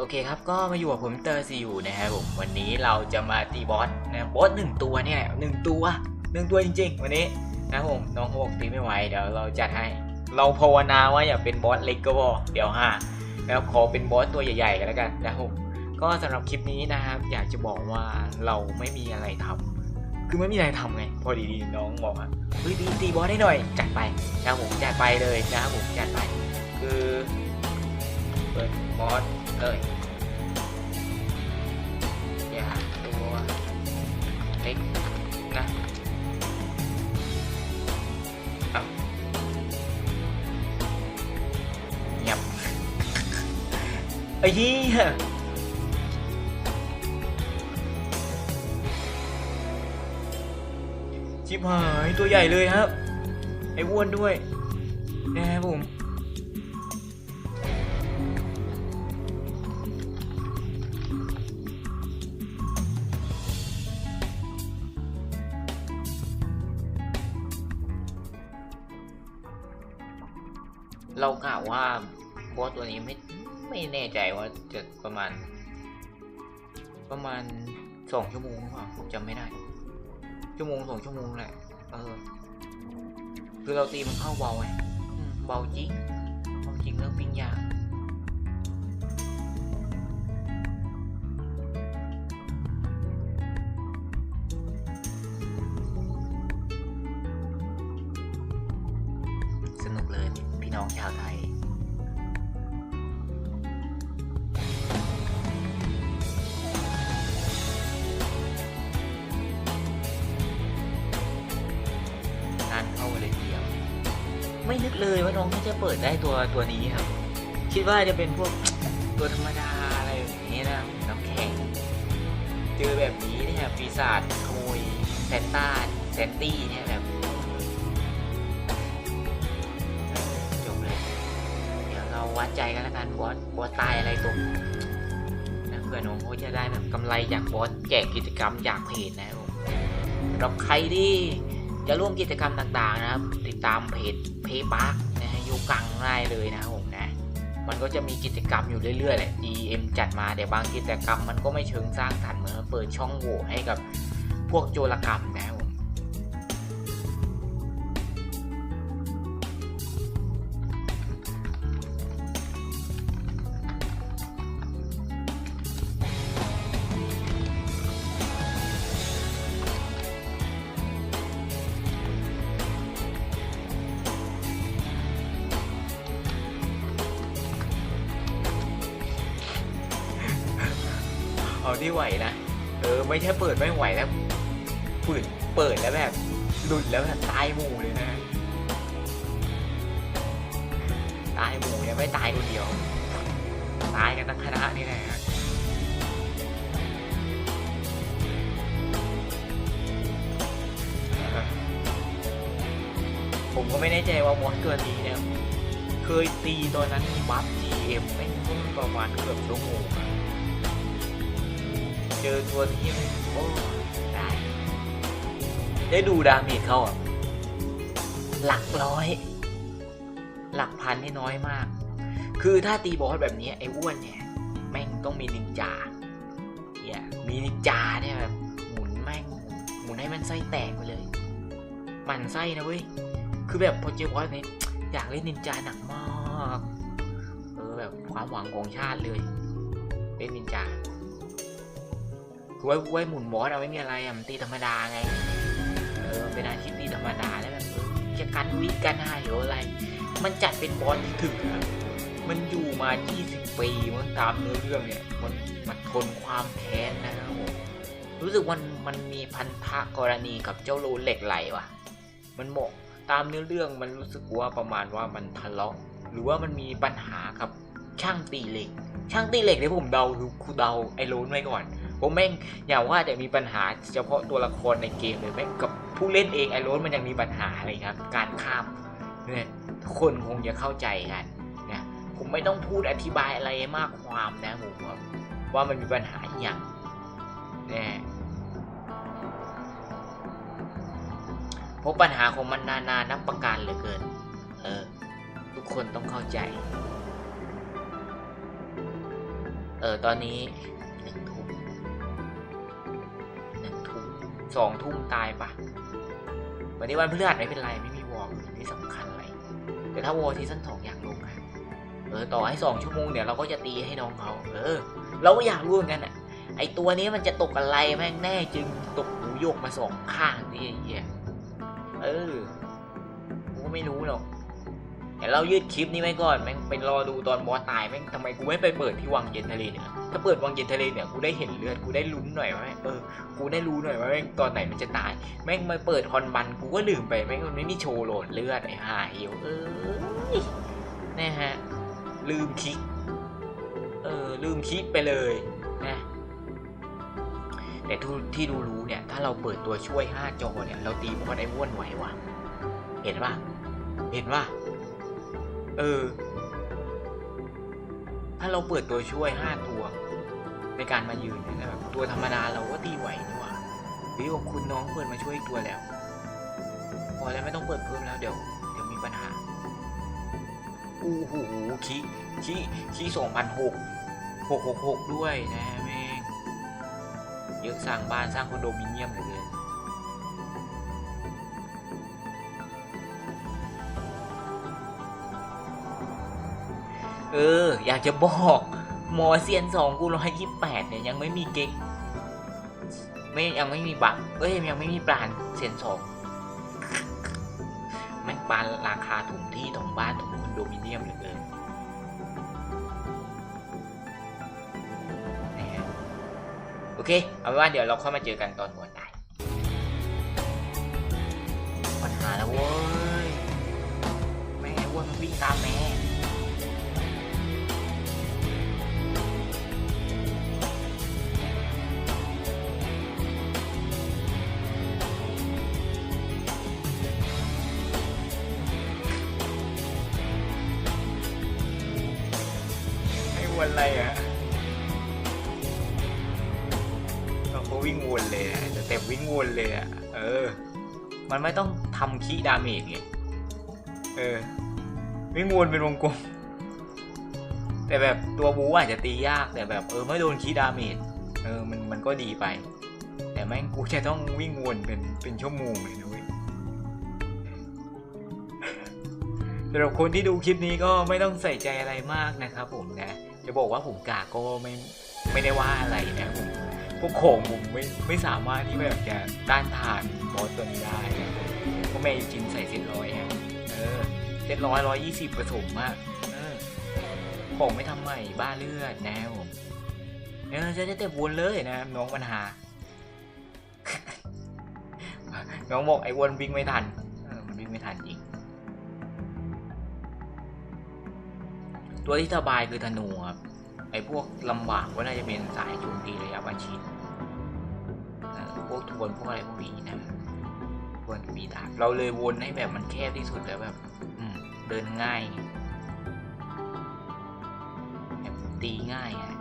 โอเคครับก็มาอยู่กับผมเตอร์ซีอยู่นะครับผมวันนี้เราจะมาตีบอสนะบอสหนึ่งตัวเนี่ยหนึ่งตัวหนึ่งตัวจริง ๆ วันนี้นะผมน้องเขาบอกตีไม่ไหวเดี๋ยวเราจัดให้ เราภาวนาว่าอย่าเป็นบอสเล็กก็พอเดี๋ยวห้าแล้วขอเป็นบอสตัวใหญ่ๆกันแล้วกันนะผมก็สำหรับคลิปนี้นะครับ อยากจะบอกว่าเราไม่มีอะไรทำคือไม่มีอะไรทำไง พอดีๆน้องบอกว่าเฮ้ยตีตีบอสได้หน่อยจัดไปนะผมจัดไปเลยนะผมจัดไป คือเปิดบอสเลย ไอ้ยี่ชิบหายตัวใหญ่เลยครับ ไอ้อ้วนด้วยนะครับผมเรากล่าวว่าบอสตัวนี้ไม่ แน่ใจว่าจะประมาณ ประมาณสองชั่วโมงหรือเปล่าผมจำไม่ได้ ชั่วโมงสองชั่วโมงแหละเออคือเราตีมันเข้าเบาไงอืมเบาจริงเบาจริงเรื่องปิ้งย่าง ไม่นึกเลยว่าน้องเขาจะเปิดได้ตัวตัวนี้ครับ คิดว่าจะเป็นพวกตัวธรรมดาอะไรแบบนี้นะน้ำแข็งเจอแบบนี้เนี่ยปีศาจขโมยแซนต้าแซนตี้เนี่ยแบบจบเลยเดี๋ยวเราวัดใจกันแล้วกันบอสบอสตายอะไรตรงนะเพื่อน้องเขาจะได้แบบกำไรจากบอสแจกกิจกรรมจากเพจนะครับผมสำหรับใครที่ จะร่วมกิจกรรมต่างๆนะครับ ติดตามเพจเพย์พาร์กนะฮะยูกังได้เลยนะผมนะมันก็จะมีกิจกรรมอยู่เรื่อยๆแหละ EM จัดมาแต่บางกิจกรรมมันก็ไม่เชิงสร้างสรรค์เหมือนเปิดช่องโหว่ให้กับพวกโจรกรรมนะครับ ที่ไหวนะ เออ ไม่ใช่เปิดไม่ไหวแล้วฝืนเปิดแล้วแบบหลุดแล้วแบบตายหมู่เลยนะ ตายหมู่ยังไม่ตายคนเดียว ตายกันทั้งคณะนี่แหละฮะผมก็ไม่แน่ใจว่ามอสตัวนี้เนี่ย เคยตีตอนนั้นบัฟ GM ไม่รู้ประมาณเกือบชั่วโมงอะ เจอตัวนี้มันโอ้ได้ได้ดูดาเมจเขาอะ หลักร้อย หลักพันนี่น้อยมาก คือถ้าตีบอสแบบนี้ไอ้อ้วนเนี่ย แม่งต้องมีนินจาเนี่ยมีนินจาเนี่ยแบบหมุนแม่งหมุนหมุนให้มันไส้แตกไปเลย มันไส้นะเว้ย คือแบบพอเจอบอสเนี่ยอยากเล่นนินจาหนักมาก เออแบบความหวังของชาติเลย เล่นนินจา คือไว้ไว้หมุนบอสเอาไม่มีอะไรอะมันตีธรรมดาไง เออเป็นอาชีพตีธรรมดาแล้วแบบจะกันวิกันหาหรืออะไร มันจัดเป็นบอสที่ถึงอะมันอยู่มา 20 ปีมันตามเนื้อเรื่องเนี่ย มันมันทนความแค้นนะครับผมรู้สึกมันมันมีพันธะกรณีกับเจ้าโลเหล็กไหลว่ะ มันบอกตามเนื้อเรื่องมันรู้สึกว่าประมาณว่ามันทะเลาะ หรือว่ามันมีปัญหากับช่างตีเหล็ก ช่างตีเหล็กเนี่ยผมเดาคือคูเดาไอ้โลนไว้ก่อน ผมแม่งอย่าว่าแต่มีปัญหาเฉพาะตัวละครในเกมเลยแม่งกับผู้เล่นเองไอ้โรสมันยังมีปัญหาเลยครับ การข้ามเนี่ยทุกคนคงจะเข้าใจกันนะผมไม่ต้องพูดอธิบายอะไรมากความนะผมว่าว่ามันมีปัญหาอย่างแน่เพราะปัญหาของมันนานานับประการเหลือเกิน เออ ทุกคนต้องเข้าใจ เออ ตอนนี้ สองทุ่มตายปะวันนี้วันพฤหัสไม่เป็นไรไม่มีวอร์มไม่สำคัญอะไรแต่ถ้าวอร์ซีซั่นสองอยากลงอะเออต่อให้สองชั่วโมงเดี๋ยวเราก็จะตีให้น้องเขาเออ เราก็อยากรู้เหมือนกันอะไอตัวนี้มันจะตกอะไรแม่งแน่จึงตกหูโยกมาสองข้างนี่ไอ้เหี้ยเออกูก็ไม่รู้หรอก แต่เรายืดคลิปนี้ไว้ก่อนแม่งไปรอดูตอนบอสตายแม่งทำไมกูไม่ไปเปิดที่วังเย็นทะเลเนี่ยถ้าเปิดวังเย็นทะเลเนี่ยกูได้เห็นเลือดกูได้ลุ้นหน่อยว่าแม่งเออกูได้รู้หน่อยว่าแม่งตอนไหนมันจะตายแม่งมาเปิดฮอนบันกูก็ลืมไปแม่งมันไม่มีโชว์โหลดเลือดไอ้ห่าเหี่ยวเอ้ยนะฮะลืมคลิกเออลืมคลิกไปเลยนะแต่ที่ที่ดูรู้เนี่ยถ้าเราเปิดตัวช่วย 5 จอเนี่ยเราตีบอสไอ้ว้วนไหววะเห็นปะเห็นปะ เออ ถ้าเราเปิดตัวช่วย5ตัว ในการมายืนเนี่ยนะครับตัวธรรมดาเราก็ตีไหวนี่หว่าวิวคุณน้องเปิดมาช่วยอีกตัวแล้ว พอแล้วไม่ต้องเปิดเพิ่มแล้วเดี๋ยวเดี๋ยวมีปัญหาอู้หูคีคีคีสองพันหกหกหกหกด้วยนะแม่งเยอะสร้างบ้านสร้างคอนโดมิเนียมเลย เออ อยากจะบอกหมอเซียนสองกูร้อยยี่แปดเนี่ยยังไม่มีเก๊กไม่ยังไม่มีบักเอ้ยยังไม่มีปลานเซียนสองแม่งปานราคาถุงที่ถุงบ้านถุงคอนโดมิเนียมเหลือเกินนะฮะโอเค เอาเป็นว่าเดี๋ยวเราค่อยมาเจอกันตอนหัวตายปัญหาแล้วเว้ยแม่งไอ้อ้วนมันวิ่งตามแม่ นไรอะเราวิ่งวนเลยจะเต็มวิ่งวนเลยอะ เออ มันไม่ต้องทำคีดาเมจไงเออ วิ่งวนเป็นวงกลม แต่แบบตัวบูอาจจะตียากแต่แบบเออไม่โดนคีดาเมจ เออมันมันก็ดีไป แต่แม่งกูจะต้องวิ่งวนเป็นเป็นชั่วโมงเลยนะเว้ยสำหรับคนที่ดูคลิปนี้ก็ไม่ต้องใส่ใจอะไรมากนะครับผมนะ จะบอกว่าผมกากก็ไม่ไม่ได้ว่าอะไรนะผมพวกโขงผมไม่ไม่สามารถที่แบบจะต้านทานบอสตัวนี้ได้นะเพราะแม่จินใส่เซตร้อยฮะเออเซตร้อยร้อยยี่สิบผสมมากออของไม่ทำใหม่บ้าเลือดนะผมเออจะจะเตะวนเลยนะน้องปัญหา น้องบอกไอ้วนวิ่งไม่ทันออมันวิ่งไม่ทันจริง ตัวที่สบายคือธนูครับ ไอ้พวกลำบากก็น่าจะเป็นสายโจมตีระยะประชิดพวกทวนพวกอะไรพวกนี้นะทวนกับมีดาบเราเลยวนให้แบบมันแคบที่สุดแล้วแบบเดินง่ายแบบตีง่ายอะ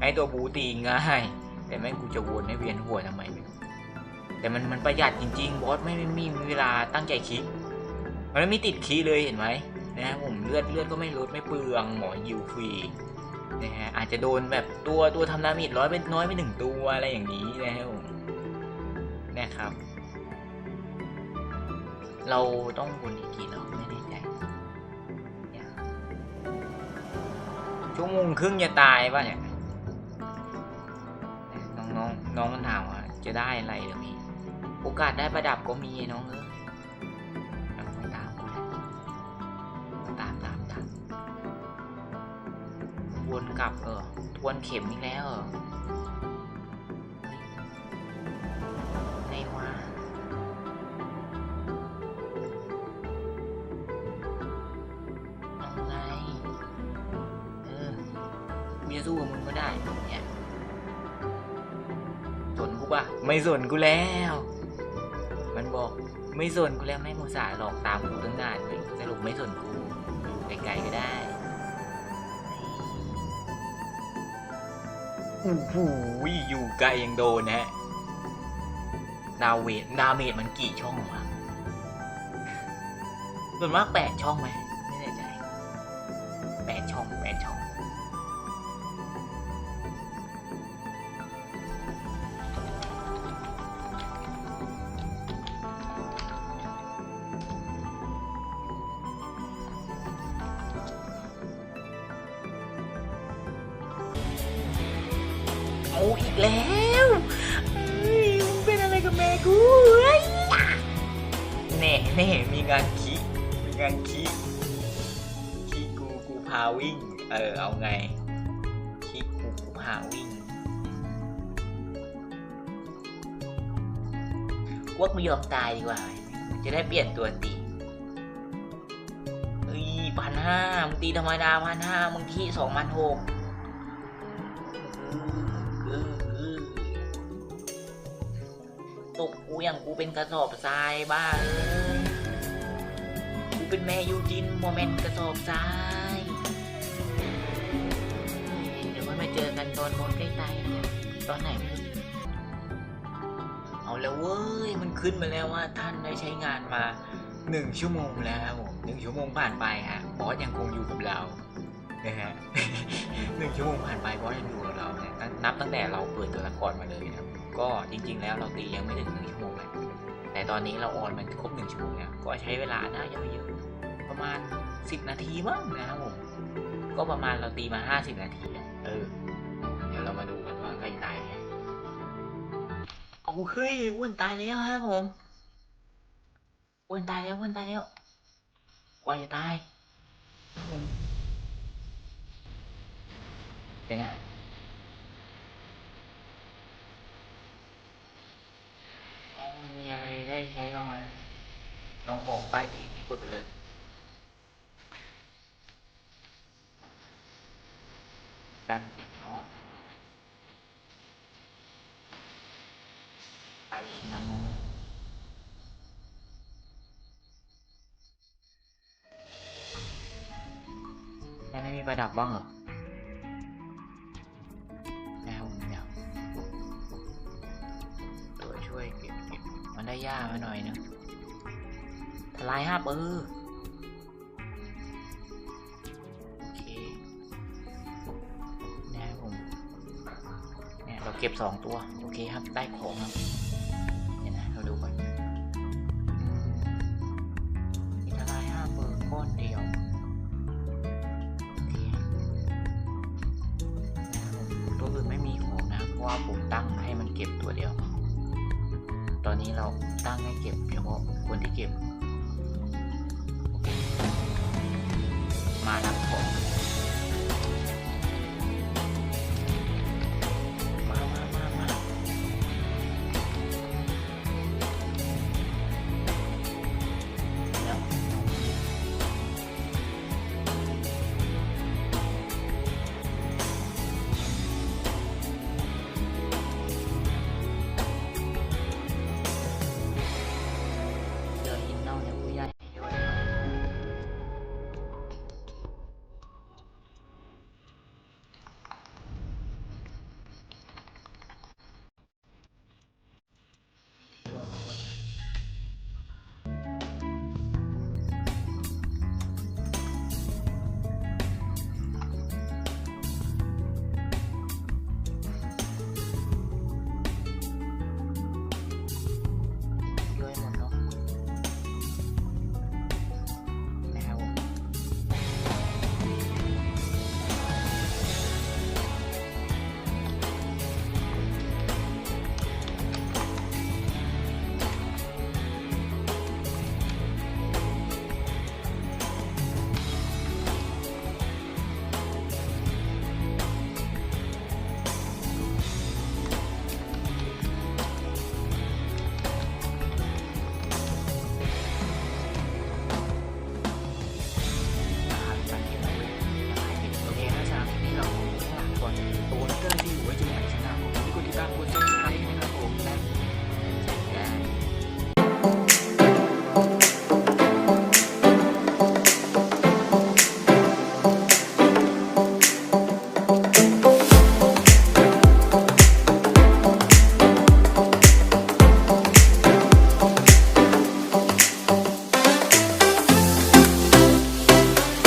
ไอ้ตัวบูตีง่าย แต่แม่กูจะวนให้เวียนหัวทำไมไม่รู้แต่มันมันประหยัดจริงๆบอสไม่ไม่มีเวลาตั้งใจคิดมันไม่มีติดคีเลยเห็นไหม นะฮะผมเลือดเลือดก็ไม่ลดไม่เปลืองหมอยิวฟรีนะฮะอาจจะโดนแบบตัวตัวทำดาเมจร้อยเป็นน้อยไปหนึ่งตัวอะไรอย่างนี้นะฮะผมนะครับ เราต้องวนอีกกี่รอบไม่แน่ใจชั่วโมงครึ่งจะตายป่ะเนี่ยน้องน้องน้องมันถามว่าจะได้อะไรหรือพี่โอกาสได้ประดับก็มีน้องเออ ลับเออทวนเข็มอีกแล้วเออเฮ้ยไงวะเอาไงเออกูจะสู้กับมึงก็ได้เนี่ยสนกูปะไม่สนกูแล้ว มันบอกไม่สนกูแล้วไม่งอุตส่าห์หลอกตามกูตั้งนานเลยสรุปไม่สนกูอยู่ไกลๆก็ได้ โอ้โหอยู่ไกลยังโดนนะฮะนาเวทนาเมทมันกี่ช่องวะส่วนมากแปดช่องไหมไม่แน่ใจแปดช่องแปดช่อง เอาอีกแล้วเฮ้ยมึงเป็นอะไรกับแม่กูเฮ้ยแน่แน่มีงานคิมีงานคิคิกูกูพาวิ่ง เออเอาไงคิกูกูพาวิ่งว่ากูยอมตายดีกว่า จะได้เปลี่ยนตัวตีเฮ้ยพันห้ามึงตีธรรมดาพันห้ามึงที่สองพันหก ตกกูอย่างกูเป็นกระสอบทรายบ้าเอ้ยกูเป็นแม่ยูจินโมเมนต์กระสอบทรายเดี๋ยวมันมาเจอกันตอนมดใกล้ตายตอนไหนไม่รู้เอาแล้วเว้ยมันขึ้นมาแล้วว่าท่านได้ใช้งานมาหนึ่งชั่วโมงแล้วครับผมหนึ่งชั่วโมงผ่านไปฮะบอสยังคงอยู่กับเรา นะฮะหนึ่งชั่วโมงผ่านไปบอสยังอยู่กับเราเนี่ยนับตั้งแต่เราเปิดตัวละครมาเลยนะครับก็จริง ๆ แล้วเราตียังไม่ถึงหนึ่งชั่วโมงเลยแต่ตอนนี้เราออนมันครบหนึ่งชั่วโมงแล้วก็ใช้เวลาน่าจะไม่เยอะประมาณสิบนาทีมั้งนะครับผมก็ประมาณเราตีมาห้าสิบนาทีเออเดี๋ยวเรามาดูกันว่าใครตายเนี่ยโอ้เฮ้ยอ้วนตายแล้วครับผมอ้วนตายแล้วอ้วนตายแล้วกว่าจะตายครับผม เป็นไงมีอะไรได้ใช้บ้างไหมลองบอกไปอีกกดเลยแบบเนาะไปนะโมแล้วไม่มีประดับบ้างเหรอ ยามาหน่อยนึงทลายห้าปือโอเคเนี่ยผมเนี่ยเราเก็บสองตัว โอเคครับ ได้ของครับเดี๋ยวนะ เราดูก่อนมีทลายห้าปือก้อนเดียวโอเคนะครับผมตัวอื่นไม่มีของนะ เพราะว่าผมตั้งให้มันเก็บตัวเดียว เราตั้งให้เก็บเฉพาะคนที่เก็บ